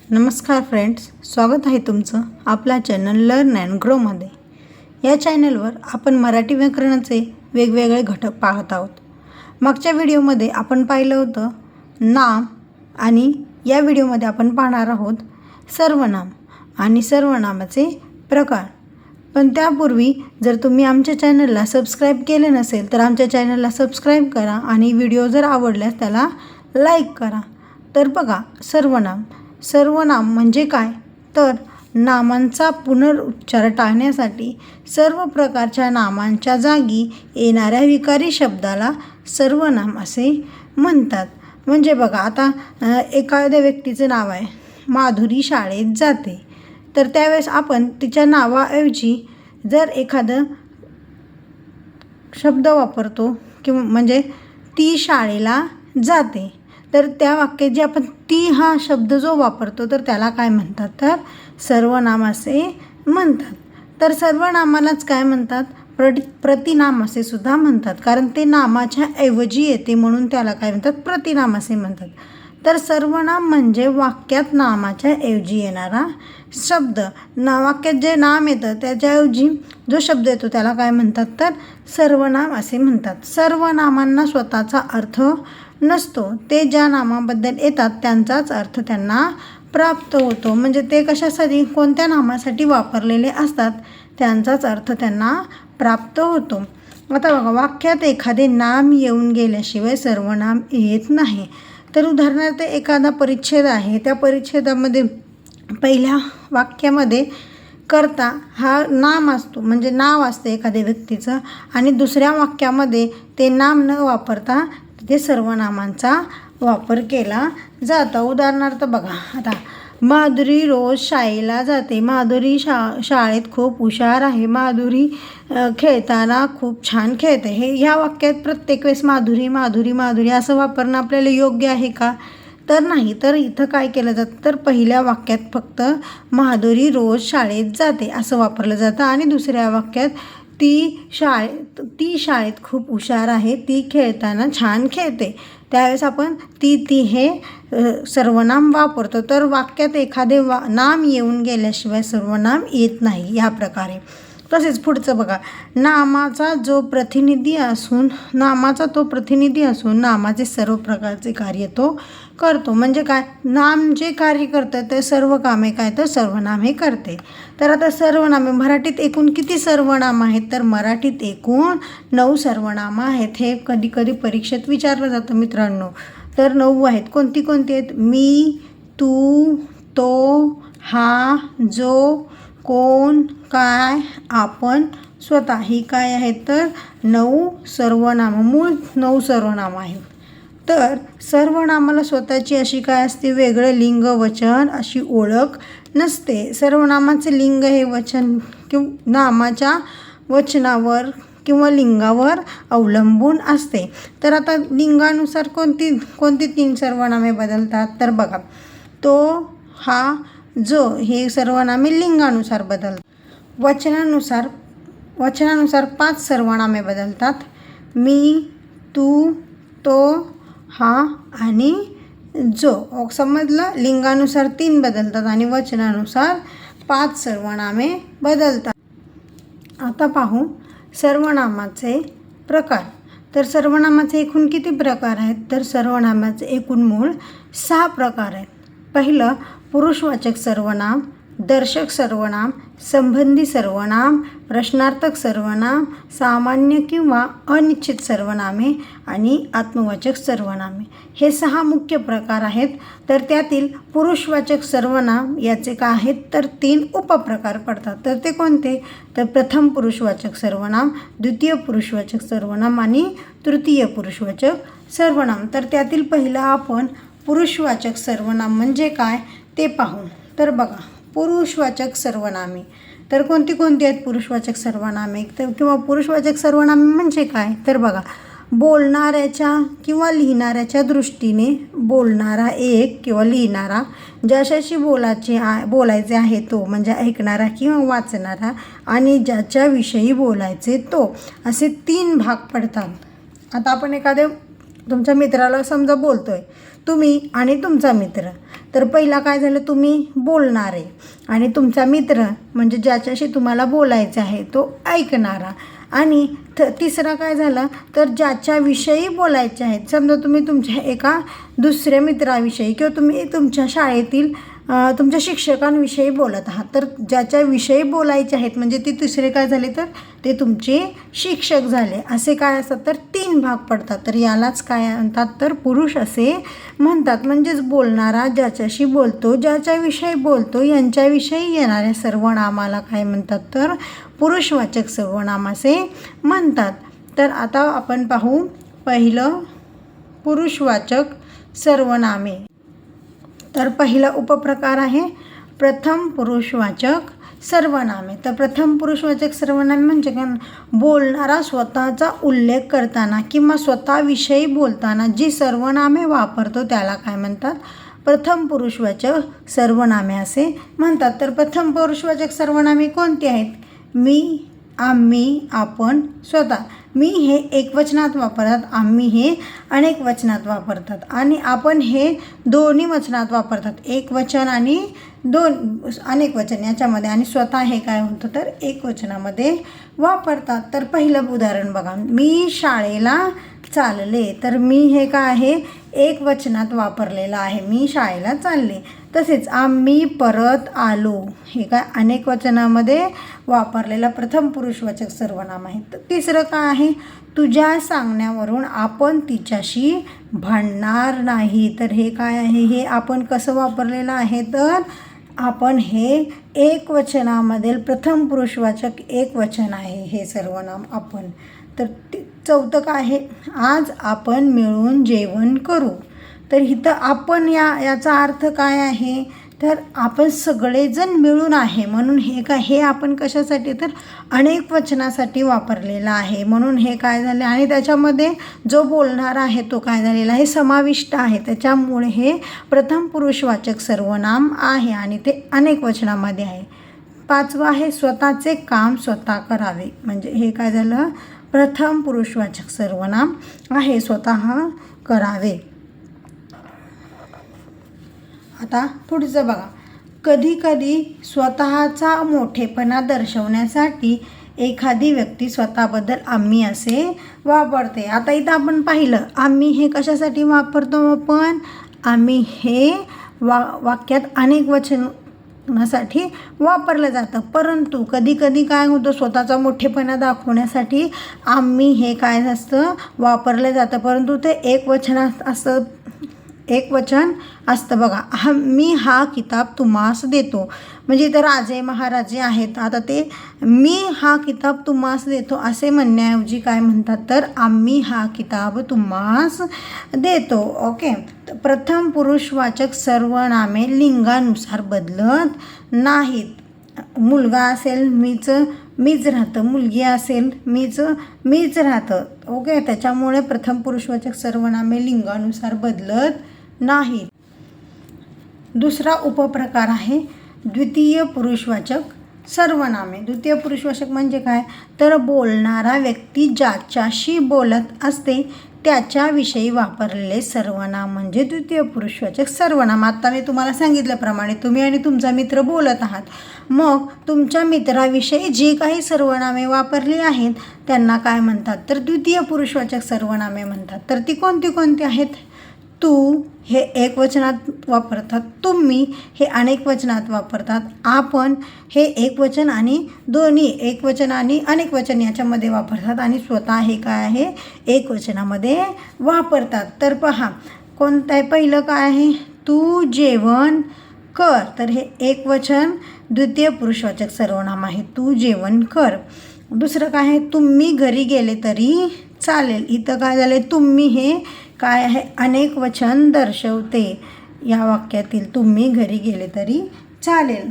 नमस्कार फ्रेंड्स स्वागत आहे तुमचं आपला चॅनल लर्न अँड ग्रोमध्ये या चॅनलवर आपण मराठी व्याकरणाचे वेगवेगळे घटक पाहत आहोत. मागच्या व्हिडिओमध्ये आपण पाहिलं होतं नाम आणि या व्हिडिओमध्ये आपण पाहणार आहोत सर्वनाम आणि सर्वनामाचे प्रकार. पण त्यापूर्वी जर तुम्ही आमच्या चॅनलला सबस्क्राईब केले नसेल तर आमच्या चॅनलला सबस्क्राईब करा आणि व्हिडिओ जर आवडल्यास त्याला लाईक करा. तर बघा सर्वनाम सर्वनाम म्हणजे काय? तर नामांचा पुनरुच्चार टाळण्यासाठी सर्व प्रकारच्या नामांच्या जागी येणाऱ्या विकारी शब्दाला सर्वनाम असे म्हणतात. म्हणजे बघा आता एखाद्या व्यक्तीचं नाव आहे माधुरी शाळेत जाते. तर त्यावेळेस आपण तिच्या नावाऐवजी जर एखादं शब्द वापरतो किंवा म्हणजे ती शाळेला जाते. तर त्या वाक्यात जे आपण ती हा शब्द जो वापरतो तर त्याला काय म्हणतात? तर सर्वनाम असे म्हणतात. तर सर्वनामालाच काय म्हणतात? प्रति प्रतिनाम असे सुद्धा म्हणतात. कारण ते नामाच्या ऐवजी येते म्हणून त्याला काय म्हणतात? प्रतिनाम असे म्हणतात. तर सर्वनाम म्हणजे वाक्यात नामाच्या ऐवजी येणारा शब्द. ना वाक्यात जे नाम येतं त्याच्याऐवजी जो शब्द येतो त्याला काय म्हणतात? तर सर्वनाम असे म्हणतात. सर्वनामांना स्वतःचा अर्थ नसतो. ते ज्या नामाबद्दल येतात त्यांचाच अर्थ त्यांना प्राप्त होतो. म्हणजे ते कशासाठी कोणत्या नामासाठी वापरलेले असतात त्यांचाच अर्थ त्यांना प्राप्त होतो. आता बघा वाक्यात एखादे नाम येऊन गेल्याशिवाय सर्वनाम येत नाही. तर उदाहरणार्थ एखादा परिच्छेद आहे. त्या परिच्छेदामध्ये पहिल्या वाक्यामध्ये करता हा नाम असतो. म्हणजे नाव असतं एखाद्या व्यक्तीचं. आणि दुसऱ्या वाक्यामध्ये ते नाम न वापरता तिथे सर्वनामांचा वापर केला जातो. उदाहरणार्थ बघा आता माधुरी रोज शाळेला जाते. माधुरी शा शाळेत खूप हुशार आहे. माधुरी खेळताना खूप छान खेळते. हे ह्या वाक्यात प्रत्येक वेळेस माधुरी माधुरी माधुरी असं वापरणं आपल्याला योग्य आहे का? तर नाही. तर इथं काय केलं जातं? तर पहिल्या वाक्यात फक्त माधुरी रोज शाळेत जाते असं वापरलं जातं. आणि दुसऱ्या वाक्यात ती शाळेत ती शाळेत खूप हुशार आहे ती खेळताना छान खेळते. त्यावेळेस आपण ती ती हे सर्वनाम वापरतो. तर वाक्यात एखादे वा नाम येऊन गेल्याशिवाय सर्वनाम येत नाही या प्रकारे. तसेच पुढचं बघा. नामाचा जो प्रतिनिधी असून नामाचा तो प्रतिनिधी असून नामाचे सर्व प्रकारचे कार्य तो करतो. म्हणजे काय? नाम जे कार्य करतं ते सर्व कामे काय? तर सर्वनाम हे करते. तर आता सर्वनामे मराठीत एकूण किती सर्वनाम आहेत? तर मराठीत एकूण नऊ सर्वनाम आहेत. हे कधी कधी परीक्षेत विचारलं जातं मित्रांनो. तर नऊ आहेत. कोणती कोणती आहेत? मी तू तो हा जो कोण काय आपण स्वतः ही काय आहे तर नऊ सर्वनाम मूळ नऊ सर्वनाम आहेत. तर सर्वनामाला स्वतःची अशी काय असते? वेगळं लिंग वचन अशी ओळख नसते. सर्वनामाचे लिंग हे वचन किंवा नामाच्या वचनावर किंवा लिंगावर अवलंबून असते. तर आता लिंगानुसार कोणती कोणती तीन सर्वनामे बदलतात? तर बघा तो हा जो हे सर्वनामे लिंगानुसार बदलतात वचनानुसार वचनानुसार पाच सर्वनामे बदलतात. मी तू तो हा आणि जो. समजलं? लिंगानुसार तीन बदलतात आणि वचनानुसार पाच सर्वनामे बदलतात. आता पाहू सर्वनामाचे प्रकार. तर सर्वनामाचे एकूण किती प्रकार आहेत? तर सर्वनामाचे एकूण मूळ सहा प्रकार आहेत. पहिलं पुरुषवाचक सर्वनाम दर्शक सर्वनाम संबंधी सर्वनाम प्रश्नार्थक सर्वनाम सामान्य किंवा अनिश्चित सर्वनामे आणि आत्मवाचक सर्वनामे. हे सहा मुख्य प्रकार आहेत. तर त्यातील पुरुषवाचक सर्वनाम याचे का आहेत? तर तीन उपप्रकार पडतात. तर ते कोणते? तर प्रथम पुरुषवाचक सर्वनाम द्वितीय पुरुषवाचक सर्वनाम आणि तृतीय पुरुषवाचक सर्वनाम. तर त्यातील पहिलं आपण पुरुषवाचक सर्वनाम म्हणजे काय? ते पाहू तर बघा पुरुषवाचक सर्वनामे. तर कोणती कोणती आहेत पुरुषवाचक सर्वनामे? तर किंवा पुरुषवाचक सर्वनामे म्हणजे काय? तर बघा बोलणाऱ्याच्या किंवा लिहिणाऱ्याच्या दृष्टीने बोलणारा एक किंवा लिहिणारा ज्याच्याशी बोलायचे आ बोलायचे आहे तो म्हणजे ऐकणारा किंवा वाचणारा आणि ज्याच्याविषयी बोलायचे तो असे तीन भाग पडतात. आता आपण एखाद्या तुमच्या मित्राला समजा बोलतो आहे तुम्ही आणि तुमचा मित्र. तर पहिला काय झालं तुम्ही बोलणारे आणि तुमचा मित्र म्हणजे ज्याच्याशी तुम्हाला बोलायचं आहे तो ऐकणारा. आणि थ तिसरा काय झाला तर ज्याच्याविषयी बोलायचे आहेत समजा तुम्ही तुमच्या एका दुसऱ्या मित्राविषयी किंवा तुम्ही तुमच्या शाळेतील तुमच्या शिक्षकांविषयी बोलत आहात. तर ज्याच्याविषयी बोलायचे आहेत म्हणजे ते तिसरे काय झाले तर? ते तुमचे शिक्षक झाले. असे काय असतात तर तीन भाग पडतात. तर यालाच काय म्हणतात तर पुरुष असे म्हणतात. म्हणजेच बोलणारा ज्याच्याशी बोलतो ज्याच्याविषयी बोलतो यांच्याविषयी येणाऱ्या सर्वनामाला काय म्हणतात तर? पुरुषवाचक सर्वनाम असे म्हणतात. तर आता आपण पाहू पहिलं पुरुषवाचक सर्वनामे. तर पहिला उपप्रकार आहे प्रथम पुरुषवाचक सर्वनामे. तर प्रथम पुरुषवाचक सर्वनामे म्हणजे काय? बोलणारा स्वतःचा उल्लेख करताना किंवा स्वतःविषयी बोलताना जी सर्वनामे वापरतो त्याला काय म्हणतात? प्रथम पुरुषवाचक सर्वनामे असे म्हणतात. तर प्रथम पुरुषवाचक सर्वनामे कोणती आहेत? मी आम्ही आपण स्वतः. मी हे एकवचनात वापरतात आम्ही हे अनेक वचनात वापरतात. आणि आपण हे दोन्ही वचनात वापरतात. एक वचन आणि दोन अनेक वचन याच्यामध्ये. आणि स्वतः हे काय होतं तर एक वचनामध्ये वापरतात. तर पहिलं उदाहरण बघा. मी शाळेला चालले. तर मी हे काय आहे? एक वचनात वापरलेलं आहे. मी शाळेला चालले. तसेच आम्ही परत आलो. हे काय अनेक वचनामध्ये वापरलेला प्रथम पुरुषवाचक सर्वनाम आहे. तर तिसरं काय आहे? तुझ्या सांगण्यावरून आपण तिच्याशी भांडणार नाही. तर हे काय आहे? हे आपण कसं वापरलेलं आहे? तर आपण हे एक वचनामधील प्रथम पुरुषवाचक एक वचन आहे. हे सर्वनाम आपण तर ते चौथं काय आहे? आज आपण मिळून जेवण करू. तर इथं आपण या याचा अर्थ काय आहे? तर आपण सगळेजण मिळून आहे. म्हणून हे का हे आपण कशासाठी? तर अनेक वचनासाठी वापरलेलं आहे. म्हणून हे काय झाले? आणि त्याच्यामध्ये जो बोलणार आहे तो काय झालेला आहे? समाविष्ट आहे. त्याच्यामुळे हे प्रथम पुरुषवाचक सर्वनाम आहे आणि ते अनेक वचनामध्ये आहे. पाचवं आहे स्वतःचे काम स्वतः करावे. म्हणजे हे काय झालं? प्रथम पुरुषवाचक सर्वनाम आहे स्वतः करावे. आता पुढचं बघा. कधी कधी स्वतःचा मोठेपणा दर्शवण्यासाठी एखादी व्यक्ती स्वतःबद्दल आम्ही असे वापरते. आता इथं आपण पाहिलं आम्ही हे कशासाठी वापरतो? आपण आम्ही हे वा वाक्यात अनेक वचन साठी वापरलं जातं. परंतु कधीकधी काय होतं स्वतःचा मोठेपणा दाखवण्यासाठी आम्ही हे काय असतं वापरलं जातं. परंतु ते एक वचन असं एक वचन असतं बघा हा मी हा किताब तुम्हास देतो. म्हणजे इथं राजे महाराजे आहेत. आता ते मी हा किताब तुम्हास देतो असे म्हणण्याऐवजी काय म्हणतात? तर आम्ही हा किताब तुम्हास देतो. ओके? प्रथम पुरुषवाचक सर्वनामे लिंगानुसार बदलत नाहीत. मुलगा असेल मीच मीच राहतं. मुलगी असेल मीच मीच राहतं. ओके? त्याच्यामुळे प्रथम पुरुषवाचक सर्वनामे लिंगानुसार बदलत नाही. दुसरा उपप्रकार आहे द्वितीय पुरुषवाचक सर्वनामे. द्वितीय पुरुषवाचक म्हणजे काय? तर बोलणारा व्यक्ती ज्याच्याशी बोलत असते त्याच्याविषयी वापरलेले सर्वनाम म्हणजे द्वितीय पुरुषवाचक सर्वनाम. आता मी तुम्हाला सांगितल्याप्रमाणे तुम्ही आणि तुमचा मित्र बोलत आहात. मग तुमच्या मित्राविषयी जी काही सर्वनामे वापरली आहेत त्यांना काय म्हणतात? तर द्वितीय पुरुषवाचक सर्वनामे म्हणतात. तर ती कोणती कोणती आहेत? तू हे एक वचनात वापरतात तुम्ही हे अनेक वचनात वापरतात. आपण हे एक वचन आणि दोन्ही एक वचन आणि अनेक वचन याच्यामध्ये वापरतात आणि स्वतः हे काय आहे? एक वचनामध्ये वापरतात. तर पहा कोणतं आहे पहिलं काय आहे? तू जेवण कर. तर हे एक वचन द्वितीय पुरुषवाचक सर्वनाम आहे. तू जेवण कर. दुसरं काय आहे? तुम्ही घरी गेले तरी चालेल. इथं काय झालं तुम्ही हे काय आहे? अनेक वचन दर्शवते. या वाक्यातील तुम्ही घरी गेले तरी चालेल.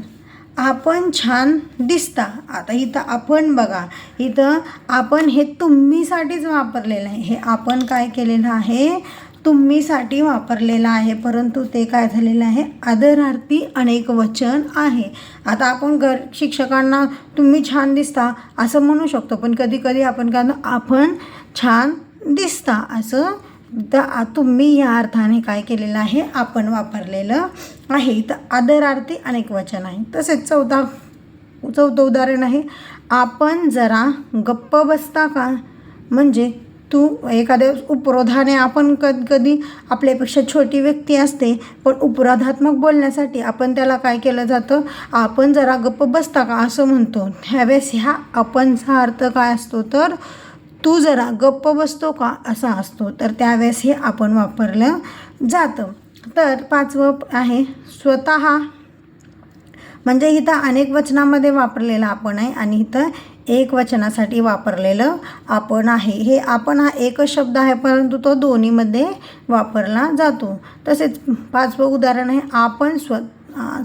आपण छान दिसता. आता इथं आपण बघा. इथं आपण हे तुम्हीसाठीच वापरलेलं आहे. हे आपण काय केलेलं आहे? तुम्हीसाठी वापरलेलं आहे. परंतु ते काय झालेलं आहे? आदरार्थी अनेक वचन आहे. आता आपण घर शिक्षकांना तुम्ही छान दिसता असं म्हणू शकतो. पण कधी कधी आपण काय आपण छान दिसता असं तर तुम्ही या अर्थाने काय केलेलं आहे? आपण वापरलेलं आहे. तर आदरार्थी अनेक वचन आहे. तसेच चौदा चौथं उदाहरण आहे. आपण जरा गप्प बसता का? म्हणजे तू एखाद्या उपरोधाने आपण कध कधी आपल्यापेक्षा छोटी व्यक्ती असते पण उपरोधात्मक बोलण्यासाठी आपण त्याला काय केलं जातं? आपण जरा गप्प बसता का? असं म्हणतो. ह्यावेळेस ह्या आपणचा अर्थ काय असतो? तर तू जरा गप्प बसतो का असा असतो. तर त्यावेळेस हे आपण वापरलं जातं. तर पाचवं आहे स्वतः. म्हणजे इथं अनेक वचनामध्ये वापरलेलं आपण आहे आणि इथं एक वचनासाठी वापरलेलं आपण आहे. हे आपण हा एकच शब्द आहे परंतु तो दोन्हीमध्ये वापरला जातो. तसेच पाचवं उदाहरण आहे आपण स्व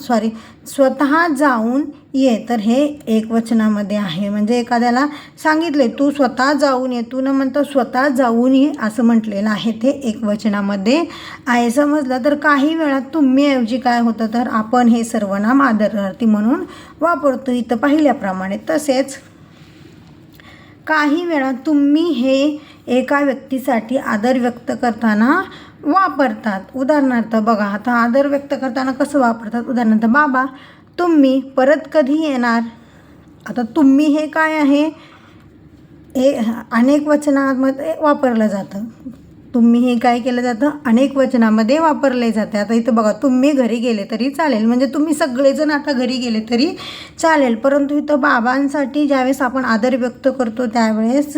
सॉरी स्वतः जाऊन ये. तर हे एक वचनामध्ये आहे. म्हणजे एखाद्याला सांगितले तू स्वतः जाऊन ये. तू न म्हणता स्वतः जाऊन ये असं म्हटलेलं आहे. ते एक वचनामध्ये आहे. समजलं? तर काही वेळा तुम्ही ऐवजी काय होतं? तर आपण हे सर्वनाम आदरार्थी म्हणून वापरतो. इथं पाहिल्याप्रमाणे तसेच काही वेळा तुम्ही हे एका व्यक्तीसाठी आदर व्यक्त करताना वापरतात. उदाहरणार्थ बघा आता आदर व्यक्त करताना कसं वापरतात? उदाहरणार्थ बाबा तुम्ही परत कधी येणार? आता तुम्ही हे काय आहे? हे अनेक वचनामध्ये वापरलं जातं. तुम्ही हे काय केलं जातं? अनेक वचनामध्ये वापरले जाते. आता इथं बघा तुम्ही घरी गेले तरी चालेल. म्हणजे तुम्ही सगळेजण आता घरी गेले तरी चालेल. परंतु इथं बाबांसाठी ज्यावेळेस आपण आदर व्यक्त करतो त्यावेळेस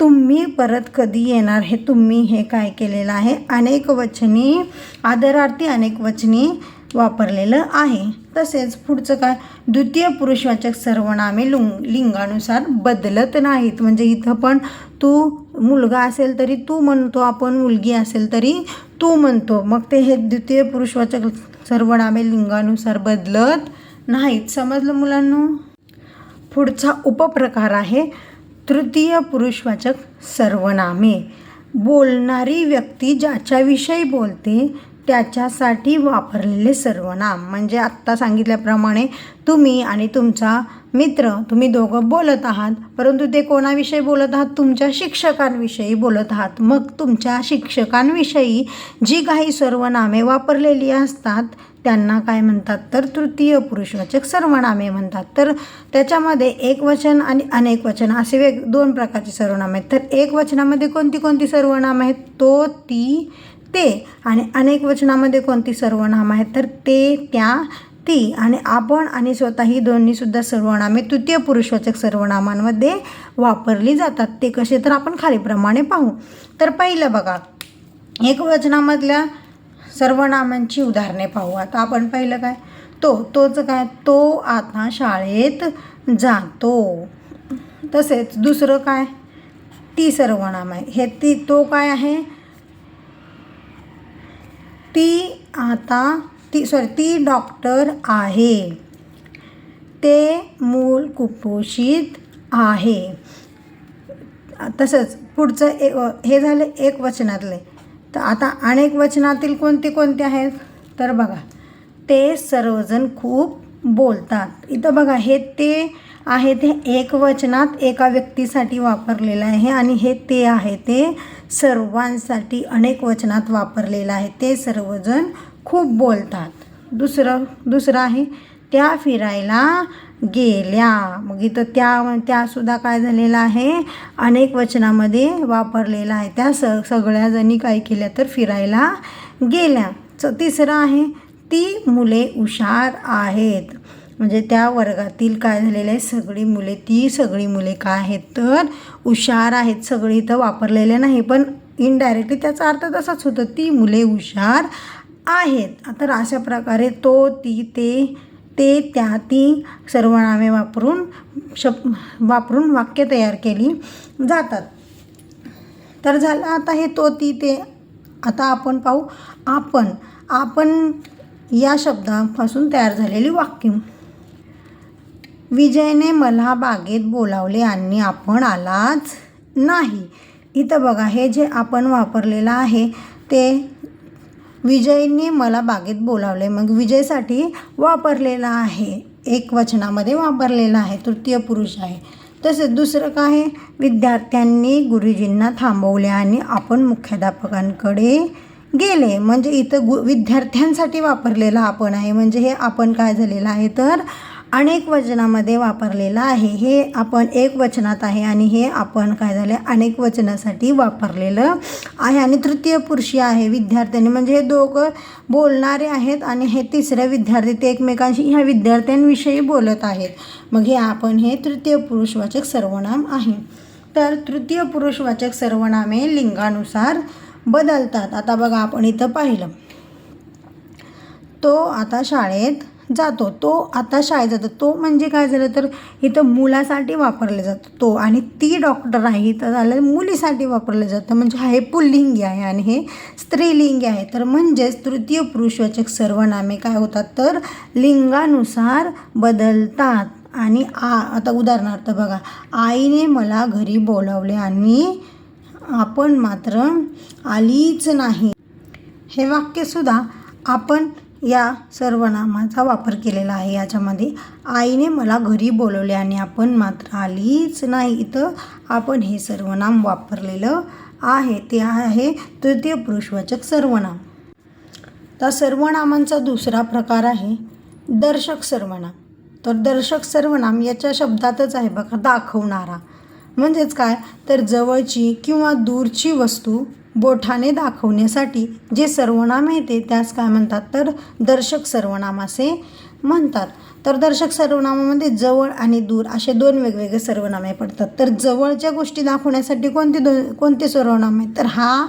तुम्ही परत कधी येणार हे तुम्ही हे काय केलेलं आहे? अनेक वचनी आदरार्थी अनेक वचनी वापरलेलं आहे. तसेच पुढचं काय? द्वितीय पुरुषवाचक सर्वनामे लुंग लिंगानुसार बदलत नाहीत. म्हणजे इथं पण तू मुलगा असेल तरी तू म्हणतो आपण मुलगी असेल तरी तू म्हणतो. मग ते हे द्वितीय पुरुषवाचक सर्वनामे लिंगानुसार बदलत नाहीत. समजलं मुलांना? पुढचा उपप्रकार आहे तृतीय पुरुषवाचक सर्वनामे. बोलणारी व्यक्ती ज्याच्याविषयी बोलते त्याच्यासाठी वापरलेले सर्वनाम. म्हणजे आत्ता सांगितल्याप्रमाणे तुम्ही आणि तुमचा मित्र तुम्ही दोघं बोलत आहात परंतु ते कोणाविषयी बोलत आहात? तुमच्या शिक्षकांविषयी बोलत आहात. मग तुमच्या शिक्षकांविषयी जी काही सर्वनामे वापरलेली असतात त्यांना काय म्हणतात तर तृतीय पुरुषवाचक सर्वनामे म्हणतात. तर त्याच्यामध्ये एक वचन आणि अनेक वचन असे वेग दोन प्रकारचे सर्वनाम आहेत. तर एक वचनामध्ये कोणती कोणती सर्वनाम आहेत? तो ती ते. आणि अनेक वचनामध्ये कोणती सर्वनाम आहेत? तर ते त्या ती. आणि आपण आणि स्वतः ही दोन्हीसुद्धा सर्वनामे तृतीय पुरुषवाचक सर्वनामांमध्ये वापरली जातात. ते कसे? तर आपण खालीप्रमाणे पाहू. तर पहिलं बघा. एक वचनामधल्या सर्वनामांची उदाहरणे पाहू. आता आपण पाहिलं काय? तो तोच काय? तो आता शाळेत जातो. तसेच दुसरं काय? ती सर्वनाम आहे. हे ती तो काय आहे? ती आता ती सॉरी ती डॉक्टर आहे. ते मूल कुपोषित आहे. तसंच पुढचं एक हे झालं एक वचनातले तर आता अनेक वचनातील कोणते कोणते आहेत? तर बघा ते सर्वजण खूप बोलतात. इथं बघा हे ते आहे ते एक वचनात एका व्यक्तीसाठी वापरलेलं आहे आणि हे ते आहे ते सर्वांसाठी अनेक वचनात वापरलेलं आहे. ते सर्वजण खूप बोलतात. दुसरं दुसरं आहे त्या फिरायला गेल्या. मग इथं त्या त्यासुद्धा काय झालेलं आहे? अनेक वचनामध्ये वापरलेलं आहे. त्या स सगळ्या जणी काय केल्या तर फिरायला गेल्या. च तिसरं आहे ती मुले हुशार आहेत. म्हणजे त्या वर्गातील काय झालेलं आहे? सगळी मुले ती सगळी मुले काय आहेत? तर हुशार आहेत. सगळी इथं वापरलेले नाही पण इनडायरेक्टली त्याचा अर्थ तसाच होतं. ती मुले हुशार आहेत. तर अशा प्रकारे तो ती ते ते त्या ती सर्वनामे वापरून शब वापरून वाक्य तयार केली जातात. तर झालं आता हे तो ती ते. आता आपण पाहू आपण आपण या शब्दापासून तयार झालेली वाक्य. विजयने मला बागेत बोलावले आणि आपण आलाच नाही. इथं बघा हे जे आपण वापरलेलं आहे ते विजयने मला बागेत बोलावले. मग विजयसाठी वापरलेला आहे. एक वचनामध्ये वापरलेला आहे. तृतीय पुरुष आहे. तसेच दुसरं काय? विद्यार्थ्यांनी गुरुजींना थांबवले आणि आपण मुख्याध्यापकांकडे गेले. म्हणजे इथं गु विद्यार्थ्यांसाठी वापरलेला आपण आहे. म्हणजे हे आपण काय झालेलं आहे तर अनेक वचनामध्ये वापरलेलं आहे. हे आपण एक वचनात आहे आणि हे आपण काय झालं अनेक वचनासाठी वापरलेलं आहे. आणि तृतीय पुरुषी आहे विद्यार्थ्यांनी. म्हणजे हे दोघं बोलणारे आहेत आणि हे तिसरे विद्यार्थी ते एकमेकांशी ह्या विद्यार्थ्यांविषयी बोलत आहेत. मग हे आपण हे तृतीय पुरुषवाचक सर्वनाम आहे. तर तृतीय पुरुषवाचक सर्वनामे लिंगानुसार बदलतात. आता बघा आपण इथं पाहिलं. तो आता शाळेत जातो. तो आता शाळेत जातो. तो म्हणजे काय झालं तर इथं मुलासाठी वापरला जातो. तो आणि ती डॉक्टर आहे. तर झालं मुलीसाठी वापरलं जातं. म्हणजे हा हे पुल्लिंगी आहे आणि हे स्त्रीलिंगी आहे. तर म्हणजेच तृतीय पुरुषवाचक सर्वनामे काय होतात तर लिंगानुसार बदलतात. आणि आ आता उदाहरणार्थ बघा. आईने मला घरी बोलावले आणि आपण मात्र आलीच नाही. हे वाक्यसुद्धा आपण या सर्वनामाचा वापर केलेला आहे. याच्यामध्ये आईने मला घरी बोलवले आणि आपण मात्र आलीच नाही. इथं आपण हे सर्वनाम वापरलेलं आहे. ते आहे तृतीय पुरुषवाचक सर्वनाम. तर सर्वनामांचा दुसरा प्रकार आहे दर्शक सर्वनाम. तर दर्शक सर्वनाम याच्या शब्दातच आहे बघा दाखवणारा. म्हणजेच काय? तर जवळची किंवा दूरची वस्तू बोठाने दाखवण्यासाठी जे सर्वनाम येते त्यास काय म्हणतात? तर दर्शक सर्वनाम असे म्हणतात. तर दर्शक सर्वनामामध्ये जवळ आणि दूर असे दोन वेगवेगळे सर्वनामे पडतात. तर जवळच्या गोष्टी दाखवण्यासाठी कोणते दोन कोणते सर्वनाम आहेत? तर हा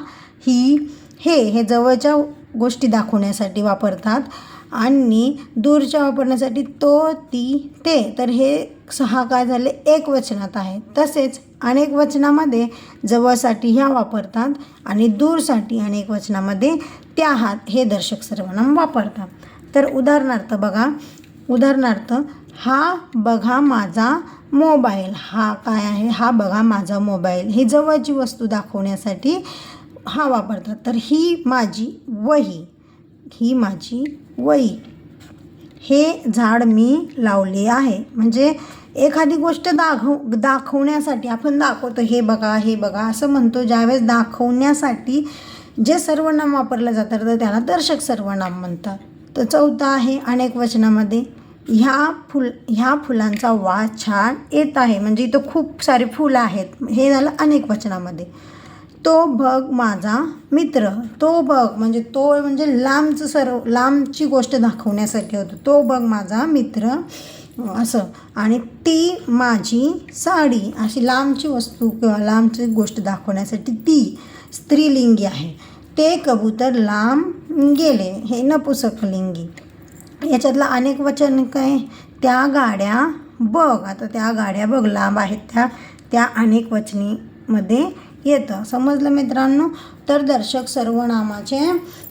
ही हे हे जवळच्या गोष्टी दाखवण्यासाठी वापरतात. आणि दूरच्या वापरण्यासाठी तो ती ते. तर हे सहा काय झाले? एक वचनात आहे. तसेच अनेक वचनामध्ये जवळसाठी ह्या वापरतात आणि दूरसाठी अनेक वचनामध्ये त्या हात हे दर्शक सर्वनाम वापरतात. तर उदाहरणार्थ बघा उदाहरणार्थ हा बघा माझा मोबाईल. हा काय आहे? हा बघा माझा मोबाईल. ही जवळची वस्तू दाखवण्यासाठी हा वापरतात. तर ही माझी वही. ही माझी वही. हे झाड मी लावले आहे. म्हणजे एखादी गोष्ट दाखव दाखवण्यासाठी आपण दाखवतो हे बघा हे बघा असं म्हणतो. ज्यावेळेस दाखवण्यासाठी जे सर्वनाम वापरलं जातं तर त्याला दर्शक सर्वनाम म्हणतात. तर चौथा आहे अनेक वचनामध्ये ह्या फुल ह्या फुलांचा वास छान येत आहे. म्हणजे इथं खूप सारे फुलं आहेत. हे झालं अनेक वचनामध्ये. तो बघ माझा मित्र तो बघ म्हणजे तो म्हणजे लांबचं सर्व लांबची गोष्ट दाखवण्यासाठी होतं. तो बघ माझा मित्र असं. आणि ती माझी साडी अशी लांबची वस्तू किंवा लांबची गोष्ट दाखवण्यासाठी ती स्त्रीलिंगी आहे. ते कबूतर लांब गेले. हे नपुसकलिंगी याच्यातलं अनेक वचन काय? त्या गाड्या बघ. आता त्या गाड्या बघ. लांब आहेत त्या. त्या अनेक वचनीमध्ये येतं. समजलं मित्रांनो? तर दर्शक सर्वनामाचे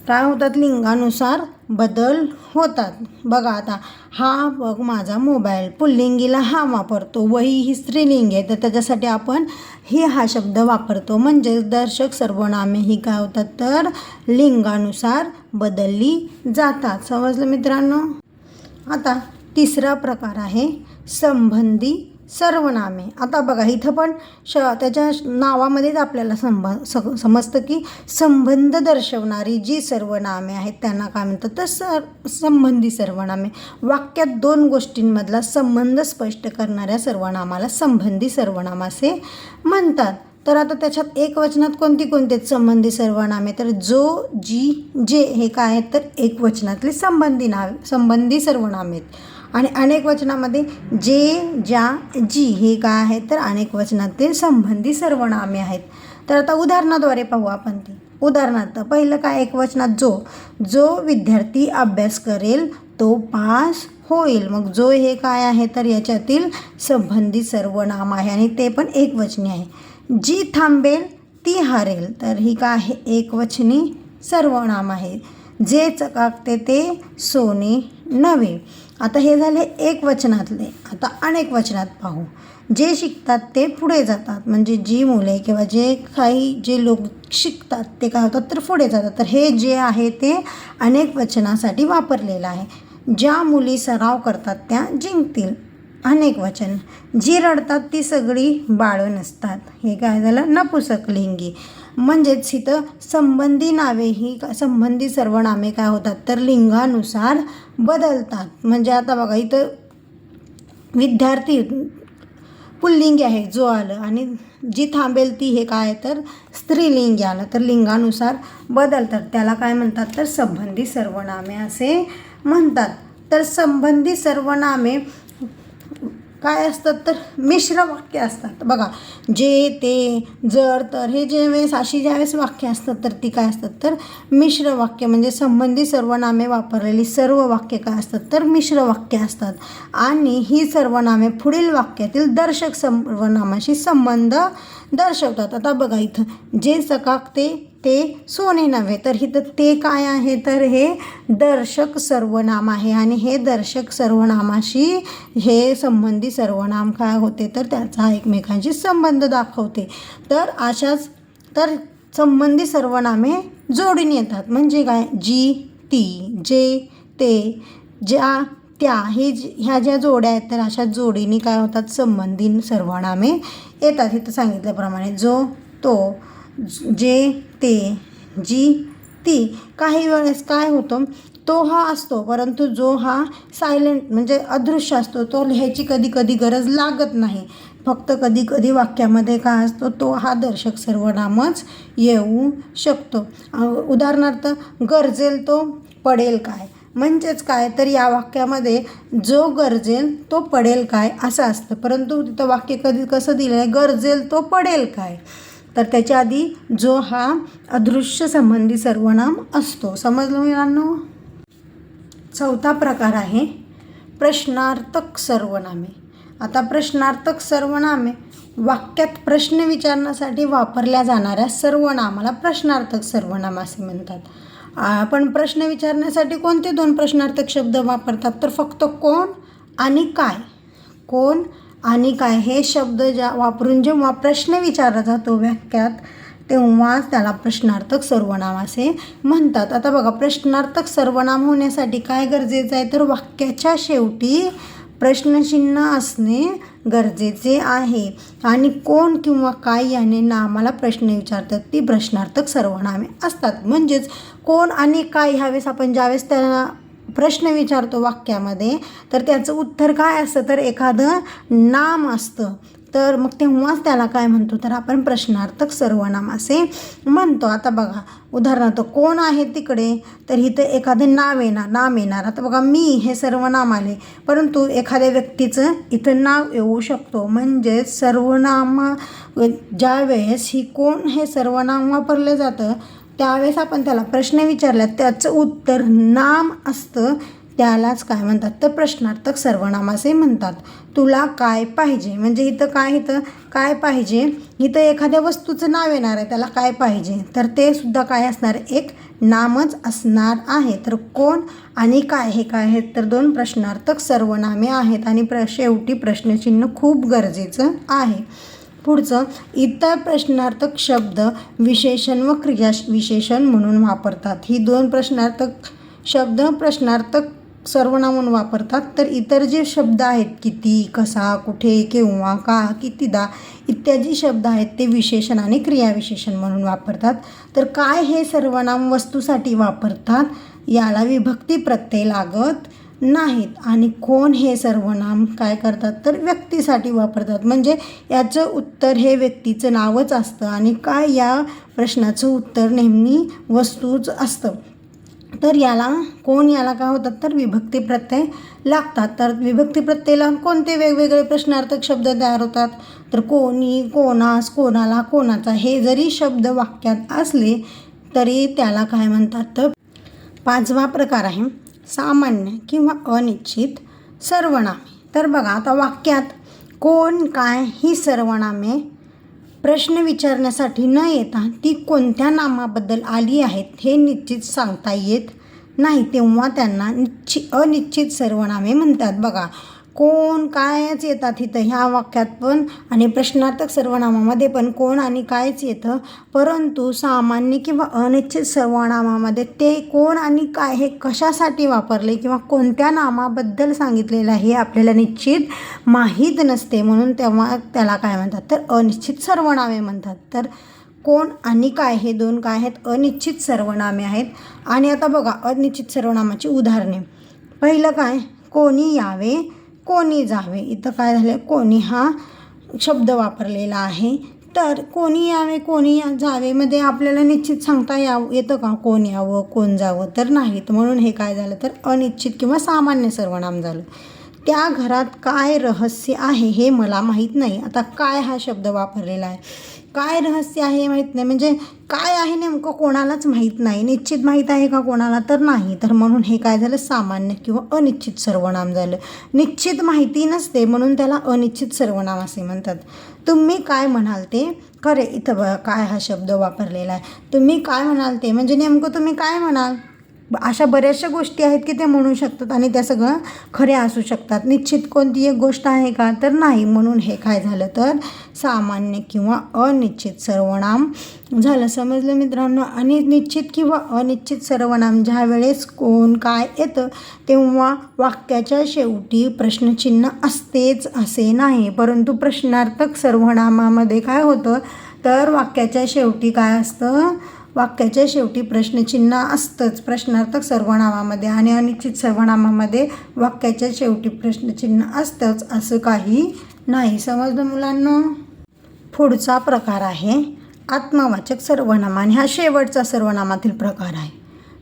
काय होतात लिंगानुसार बदल होतात. बघा आता हा बघ माझा मोबाईल. पुल्लिंगीला हा वापरतो वही ही स्त्रीलिंग आहे. तर त्याच्यासाठी आपण ही हा शब्द वापरतो. म्हणजे दर्शक सर्वनामे ही काय होतात? तर लिंगानुसार बदलली जातात. समजलं मित्रांनो? आता तिसरा प्रकार आहे संबंधी सर्वनामे. आता बघा इथं पण श त्याच्या नावामध्येच आपल्याला संब स समजतं की संबंध दर्शवणारी जी सर्वनामे आहेत त्यांना काय म्हणतात तर सर संबंधी सर्वनामे. वाक्यात दोन गोष्टींमधला संबंध स्पष्ट करणाऱ्या सर्वनामाला संबंधी सर्वनाम असे म्हणतात. तर आता त्याच्यात एक वचनात कोणती कोणती आहेत? संबंधी सर्वनामे. तर जो जी जे हे काय आहेत? तर एक वचनातले संबंधी नाव संबंधी सर्वनामे आहेत. आणि अनेक वचनामध्ये जे ज्या जी हे काय आहेत तर अनेक वचनातील संबंधी सर्वनामे आहेत. तर आता उदाहरणाद्वारे पाहू आपण ती. उदाहरणार्थ पहिलं काय एक वचनात जो जो विद्यार्थी अभ्यास करेल तो पास होईल. मग जो हे काय आहे तर याच्यातील संबंधित सर्वनाम आहे आणि ते पण एक वचनी आहे. जी थांबेल ती हारेल. तर ही काय आहे एक वचनी सर्वनाम आहे. जे चकाकते ते सोने नव्हे. आता हे झाले एक वचनातले. आता अनेक वचनात पाहू. जे शिकतात ते पुढे जातात. म्हणजे जी मुले किंवा जे काही जे लोक शिकतात ते काय होतात तर पुढे जातात. तर हे जे आहे ते अनेक वचनासाठी वापरलेलं आहे. ज्या मुली सराव करतात त्या जिंकतील. अनेक वचन. जी रडतात ती सगळी बाळं नसतात. हे काय झालं? नपुसक लिंगी. म्हणजेच इथं संबंधी नावे ही संबंधी सर्वनामे काय होतात तर लिंगानुसार बदलतात. म्हणजे आता बघा इथं विद्यार्थी पुल्लिंगी आहे जो आलं आणि जी थांबेल ती हे काय तर स्त्रीलिंगी आलं. तर लिंगानुसार बदलतात. त्याला काय म्हणतात तर संबंधी सर्वनामे असे म्हणतात. तर संबंधी सर्वनामे काय असतात तर मिश्र वाक्य असतात. बघा जे ते जर तर हे ज्यावेळेस वेळेस अशी ज्यावेळेस वाक्य असतात तर ती काय असतात तर मिश्र वाक्य म्हणजे संबंधी सर्वनामे वापरलेली सर्व वाक्य काय असतात तर मिश्र वाक्य असतात. आणि ही सर्वनामे पुढील वाक्यातील दर्शक सर्वनामाशी संबंध दर्शवतात. आता बघा इथं जे सकाकते ते सोने नव्हे तर इथं ते काय आहे? तर हे दर्शक सर्वनाम आहे. आणि हे दर्शक सर्वनामाशी हे संबंधी सर्वनाम काय होते? तर त्याचा एकमेकांशी संबंध दाखवते. तर अशाच तर संबंधी सर्वनामे जोडून येतात. म्हणजे काय? जी ती जे ते ज्या त्या हे ज- ह्या ज्या जोड्या आहेत तर अशा जोडीने काय होतात संबंधी सर्वनामे येतात. इथं सांगितल्याप्रमाणे जो तो जे ते जी ती काही वेळेस काय होतं तो हा असतो परंतु जो हा सायलेंट म्हणजे अदृश्य असतो तो लिहायची कधी कधी गरज लागत नाही. फक्त कधी कधी वाक्यामध्ये काय असतो तो हा दर्शक सर्वनामच येऊ शकतो. उदाहरणार्थ गरजेल तो पडेल काय? म्हणजेच काय? तर या वाक्यामध्ये जो गरजेल तो पडेल काय? असं असतं. परंतु तिथं वाक्य कधी कसं दिलं आहे? गरजेल तो पडेल काय? तर त्याच्या आधी जो हा अदृश्य संबंधी सर्वनाम असतो. समजलं मुलांना चौथा प्रकार आहे प्रश्नार्थक सर्वनामे. आता प्रश्नार्थक सर्वनामे वाक्यात प्रश्न विचारण्यासाठी वापरल्या जाणाऱ्या सर्वनामाला प्रश्नार्थक सर्वनाम असे म्हणतात. आपण प्रश्न विचारण्यासाठी कोणते दोन प्रश्नार्थक शब्द वापरतात? तर फक्त कोण आणि काय? कोण आणि काय हे शब्द ज्या वापरून जेव्हा प्रश्न विचारला जातो वाक्यात तेव्हाच त्याला प्रश्नार्थक सर्वनाम असे म्हणतात. आता बघा प्रश्नार्थक सर्वनाम होण्यासाठी काय गरजेचं आहे? तर वाक्याच्या शेवटी प्रश्नचिन्ह असणे गरजेचे आहे. आणि कोण किंवा काय याने नामाला प्रश्न विचारतात ती प्रश्नार्थक सर्वनामे असतात. म्हणजेच कोण आणि काय ह्यावेळेस आपण ज्यावेळेस त्यांना प्रश्न विचारतो वाक्यामध्ये तर त्याचं उत्तर काय असतं? तर एखादं नाम असतं. तर मग तेव्हाच त्याला काय म्हणतो? तर आपण प्रश्नार्थक सर्वनाम असे म्हणतो. आता बघा उदाहरणार्थ कोण आहे तिकडे? तर इथं एखादे नाव येणार नाम येणार. आता बघा मी हे सर्वनाम आले परंतु एखाद्या व्यक्तीचं इथं नाव येऊ शकतो. म्हणजेच सर्वनाम ज्या वेळेस ही कोण हे सर्वनाम वापरलं जातं त्यावेळेस आपण त्याला प्रश्न विचारला त्याचं उत्तर नाम असतं. त्यालाच काय म्हणतात? तर प्रश्नार्थक सर्वनाम असे म्हणतात. तुला काय पाहिजे? म्हणजे इथं काय इथं? काय पाहिजे? इथं एखाद्या वस्तूचं नाव येणार आहे त्याला काय पाहिजे? तर ते सुद्धा काय असणार? एक नामच असणार आहे. तर कोण आणि काय? हे काय? आहेत तर दोन प्रश्नार्थक सर्वनामे आहेत. आणि प्र शेवटी प्रश्नचिन्ह खूप गरजेचं आहे. पुढचं इतर प्रश्नार्थक शब्द विशेषण व क्रिया विशेषण म्हणून वापरतात. ही दोन प्रश्नार्थक शब्द प्रश्नार्थक सर्वनाम म्हणून वापरतात. तर इतर जे शब्द आहेत किती कसा कुठे केव्हा का कितीदा इत्यादी शब्द आहेत ते विशेषण आणि क्रियाविशेषण म्हणून वापरतात. तर काय हे सर्वनाम वस्तूसाठी वापरतात? याला विभक्ती प्रत्यय लागत नाहीत. आणि कोण हे सर्वनाम काय करतात? तर व्यक्तीसाठी वापरतात. म्हणजे याचं उत्तर हे व्यक्तीचं नावच असतं. आणि काय या प्रश्नाचं उत्तर नेहमी वस्तूच असतं? तर याला कोण याला काय होतात तर विभक्ती प्रत्यय लागतात. तर विभक्ती प्रत्ययला कोणते वेगवेगळे प्रश्नार्थक शब्द तयार होतात? तर कोणी कोणास कोणाला कोणाचा हे जरी शब्द वाक्यात असले तरी त्याला काय म्हणतात? तर पाचवा प्रकार आहे सामान्य किंवा अनिश्चित सर्वनामे. तर बघा आता वाक्यात कोण काय ही सर्वनामे प्रश्न विचारण्यासाठी न येता ती कोणत्या नामाबद्दल आली आहेत हे निश्चित सांगता येत नाही तेव्हा त्यांना निश्चि अनिश्चित सर्वनामे म्हणतात. बघा कोण कायच येतात इथं ह्या वाक्यात पण आणि प्रश्नार्थक सर्वनामामध्ये पण कोण आणि कायच येतं? परंतु सामान्य किंवा अनिश्चित सर्वनामामध्ये ते कोण आणि काय हे कशासाठी वापरले किंवा कोणत्या नामाबद्दल सांगितलेलं आहे हे आपल्याला निश्चित माहीत नसते. म्हणून तेव्हा त्याला काय म्हणतात? तर अनिश्चित सर्वनामे म्हणतात. तर कोण आणि काय हे दोन काय आहेत? अनिश्चित सर्वनामे आहेत. आणि आता बघा अनिश्चित सर्वनामाची उदाहरणे. पहिलं काय? कोणी यावे कोणी जावे? इथं काय झालं कोणी हा शब्द वापरलेला आहे. तर कोणी यावे कोणी या जावेमध्ये आपल्याला निश्चित सांगता यावं येतं का? कोण यावं कोण जावं? तर नाही तर म्हणून हे काय झालं तर अनिश्चित किंवा सामान्य सर्वनाम झालं. त्या घरात काय रहस्य आहे हे मला माहीत नाही. आता काय हा शब्द वापरलेला आहे? काय रहस्य आहे हे माहीत नाही. म्हणजे काय आहे नेमकं कोणालाच माहीत नाही. निश्चित माहीत आहे का कोणाला तर नाही. तर म्हणून हे काय झालं? सामान्य किंवा अनिश्चित सर्वनाम झालं. निश्चित माहिती नसते म्हणून त्याला अनिश्चित सर्वनाम असे म्हणतात. तुम्ही काय म्हणाल ते? खरे इथं काय हा शब्द वापरलेला आहे. तुम्ही काय म्हणाल ते? म्हणजे नेमकं तुम्ही काय म्हणाल? अशा बऱ्याचशा गोष्टी आहेत की ते म्हणू शकतात आणि त्या सगळं खऱ्या असू शकतात. निश्चित कोणती एक गोष्ट आहे का? तर नाही. म्हणून हे काय झालं तर सामान्य किंवा अनिश्चित सर्वनाम झालं. समजलं मित्रांनो? आणि निश्चित किंवा अनिश्चित सर्वनाम ज्या वेळेस कोण काय येतं तेव्हा वाक्याच्या शेवटी प्रश्नचिन्ह असतेच असे नाही. परंतु प्रश्नार्थक सर्वनामामध्ये काय होतं? तर वाक्याच्या शेवटी काय असतं? वाक्याच्या शेवटी प्रश्नचिन्ह असतंच. प्रश्नार्थक सर्वनामामध्ये आणि अनिश्चित सर्वनामामध्ये वाक्याच्या शेवटी प्रश्नचिन्ह असतंच असं काही नाही. समजलं मुलांना? पुढचा प्रकार आहे आत्मवाचक सर्वनाम. आणि हा शेवटचा सर्वनामातील प्रकार आहे.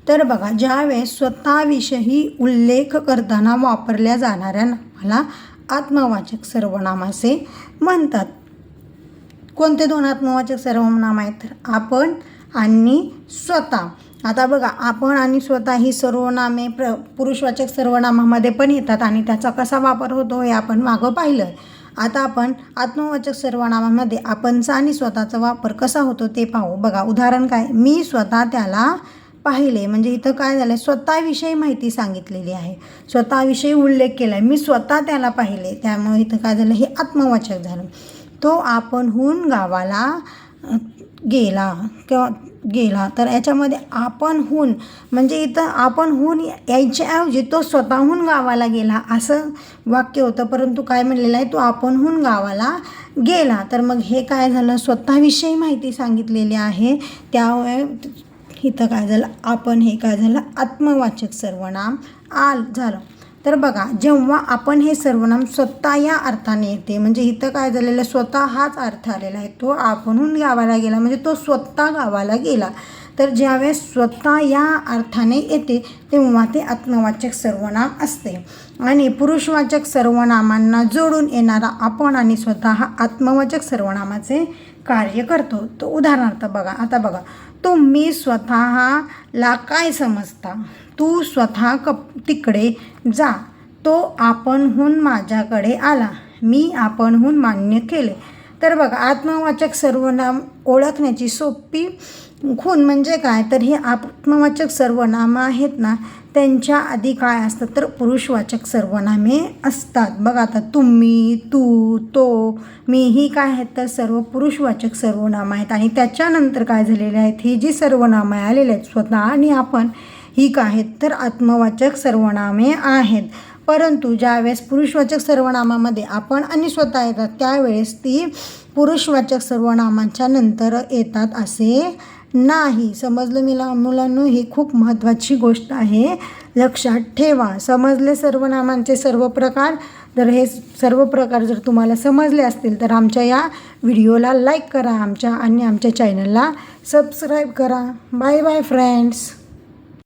तर बघा ज्यावेळेस स्वतःविषयी उल्लेख करताना वापरल्या जाणाऱ्या नामाला आत्मवाचक सर्वनाम असे म्हणतात. कोणते दोन आत्मवाचक सर्वनाम आहेत? तर आपण आणि स्वतः. आता बघा आपण आणि स्वतः ही सर्वनामे प्र पुरुषवाचक सर्वनामामध्ये पण येतात आणि त्याचा कसा वापर होतो हे आपण मागं पाहिलं. आता आपण आत्मवाचक सर्वनामामध्ये आपणचा आणि स्वतःचा वापर कसा होतो ते पाहू. बघा उदाहरण काय? मी स्वतः त्याला पाहिले. म्हणजे इथं काय झालं आहे स्वतःविषयी माहिती सांगितलेली आहे. स्वतःविषयी उल्लेख केला आहे मी स्वतः त्याला पाहिले. त्यामुळे इथं काय झालं? हे आत्मवाचक झालं. तो आपणहून गावाला गेला किंवा गेला तर याच्यामध्ये आपणहून म्हणजे इथं आपणहून यायच्याऐवजी तो स्वतःहून गावाला गेला असं वाक्य होतं. परंतु काय म्हणलेलं आहे तो आपणहून गावाला गेला. तर मग हे काय झालं? स्वतःविषयी माहिती सांगितलेली आहे. त्यामुळे इथं काय झालं? आपण हे काय झालं? आत्मवाचक सर्वनाम आल झालं. तर बघा जेव्हा आपण हे सर्वनाम स्वतः या अर्थाने येते म्हणजे इथं काय झालेलं आहे, स्वतः हाच अर्थ आलेला आहे. तो आपणहून गावाला गेला म्हणजे तो स्वतः गावाला गेला. तर ज्यावेळेस स्वतः या अर्थाने येते तेव्हा ते आत्मवाचक सर्वनाम असते. आणि पुरुषवाचक सर्वनामांना जोडून येणारा आपण आणि स्वतः हा आत्मवाचक सर्वनामाचे कार्य करतो. तो उदाहरणार्थ बघा आता बघा तुम्ही स्वतःला काय समजता? तू स्वतः कप तिकडे जा. तो आपणहून माझ्याकडे आला. मी आपणहून मान्य केले. तर बघा आत्मवाचक सर्वनाम ओळखण्याची सोपी खून म्हणजे काय? तर हे आत्मवाचक सर्वनामं आहेत ना त्यांच्या आधी काय असतात तर पुरुषवाचक सर्वनामे असतात. बघा आता तुम्ही तू तो मी ही काय आहेत? तर सर्व पुरुषवाचक सर्वनामं आहेत. आणि त्याच्यानंतर काय झालेले आहेत? ही जी सर्वनामं आलेले आहेत स्वतः आणि आपण ठीक आहेत तर आत्मवाचक सर्वनामे आहेत. परंतु ज्यावेळेस पुरुषवाचक सर्वनामामध्ये आपण आणि स्वतः येतात त्यावेळेस ती पुरुषवाचक सर्वनामांच्या नंतर येतात असे नाही. समजलं मिला मुलांनो? ही खूप महत्त्वाची गोष्ट आहे. लक्षात ठेवा. समजले सर्वनामांचे सर्व प्रकार? तर हे सर्व प्रकार जर तुम्हाला समजले असतील तर आमच्या या व्हिडिओला लाईक करा आमच्या आणि आमच्या चॅनलला सबस्क्राईब करा. Bye bye friends.